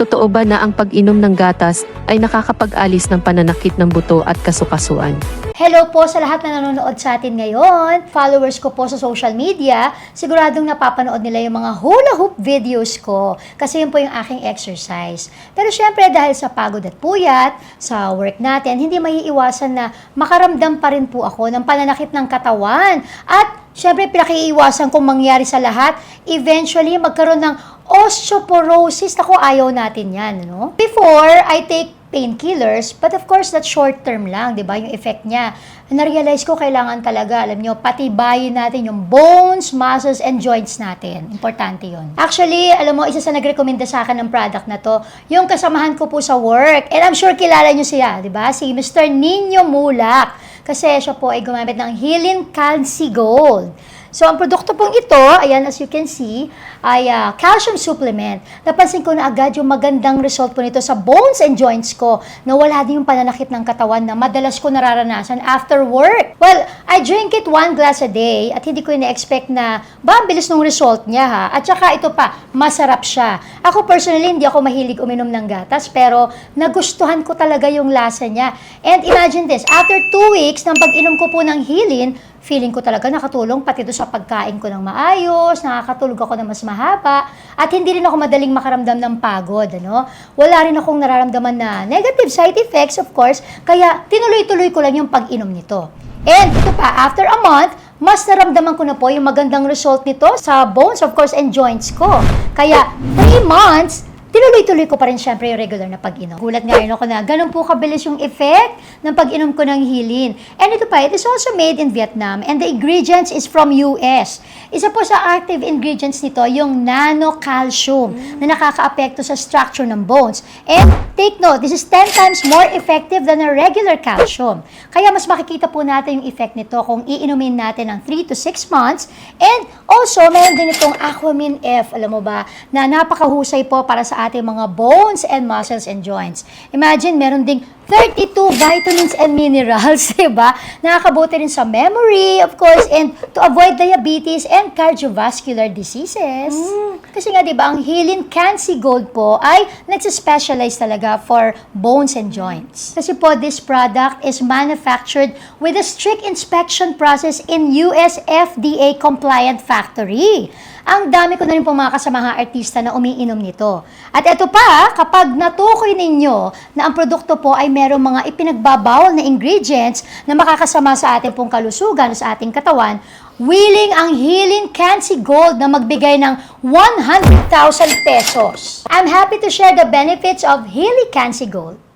Totoo ba na ang pag-inom ng gatas ay nakakapag-alis ng pananakit ng buto at kasukasuan? Hello po sa lahat na nanonood sa atin ngayon. Followers ko po sa social media, siguradong napapanood nila yung mga hula hoop videos ko kasi yun po yung aking exercise. Pero syempre dahil sa pagod at puyat, sa work natin, hindi maiiwasan na makaramdam pa rin po ako ng pananakit ng katawan. At syempre pinakiiwasan kong mangyari sa lahat, eventually magkaroon ng osteoporosis. Ako, ayaw natin yan, no? Before, I take painkillers, but of course, that's short term lang, di ba? Yung effect niya. Na-realize ko, kailangan talaga, alam nyo, patibayin natin yung bones, muscles, and joints natin. Importante yon. Actually, alam mo, isa sa nagrekomenda sa akin ng product na to, yung kasamahan ko po sa work. And I'm sure kilala nyo siya, di ba? Si Mr. Nino Mulak. Kasi siya po ay gumamit ng Healing Calci Gold. So, ang produkto pong ito, ayan, as you can see, ay ah, calcium supplement. Napansin ko na agad yung magandang result po nito sa bones and joints ko na wala din yung pananakit ng katawan na madalas ko nararanasan after work. Well, I drink it one glass a day at hindi ko ina-expect na ba, ang bilis ng result niya ha. At saka ito pa, masarap siya. Ako personally, hindi ako mahilig uminom ng gatas pero nagustuhan ko talaga yung lasa niya. And imagine this, after two weeks ng pag-inom ko po ng Hilin, feeling ko talaga nakatulong pati doon sa pagkain ko ng maayos, nakakatulog ako ng mas mahaba, at hindi rin ako madaling makaramdam ng pagod, ano? Wala rin akong nararamdaman na negative side effects, of course, kaya tinuloy-tuloy ko lang yung pag-inom nito. And ito pa, after a month, mas naramdaman ko na po yung magandang result nito sa bones, of course, and joints ko. Kaya, 3 months, tinuloy-tuloy ko pa rin syempre yung regular na pag-inom. Gulat nga rin ako na ganun po kabilis yung effect ng pag-inom ko ng hilin. And ito pa, it is also made in Vietnam and the ingredients is from US. Isa po sa active ingredients nito, yung nanocalcium na nakakaapekto sa structure ng bones. And take note, this is 10 times more effective than a regular calcium. Kaya mas makikita po natin yung effect nito kung iinumin natin ng 3 to 6 months. And also, meron din itong Aquamin F, alam mo ba, na napakahusay po para sa ating mga bones and muscles and joints. Imagine, meron ding 32 vitamins and minerals, diba? Nakakabuti rin sa memory, of course, and to avoid diabetes and cardiovascular diseases. Kasi nga, diba, ang Healing Cancy Gold po ay nagsispecialize talaga for bones and joints. Kasi po, this product is manufactured with a strict inspection process in US FDA compliant factory. Ang dami ko na rin po mga kasamahang artista na umiinom nito. At ito pa, kapag natukoy ninyo na ang produkto po ay merong mga ipinagbabawal na ingredients na makakasama sa ating pong kalusugan, sa ating katawan, willing ang Healing Cancy Gold na magbigay ng 100,000 pesos. I'm happy to share the benefits of Healing Cancy Gold.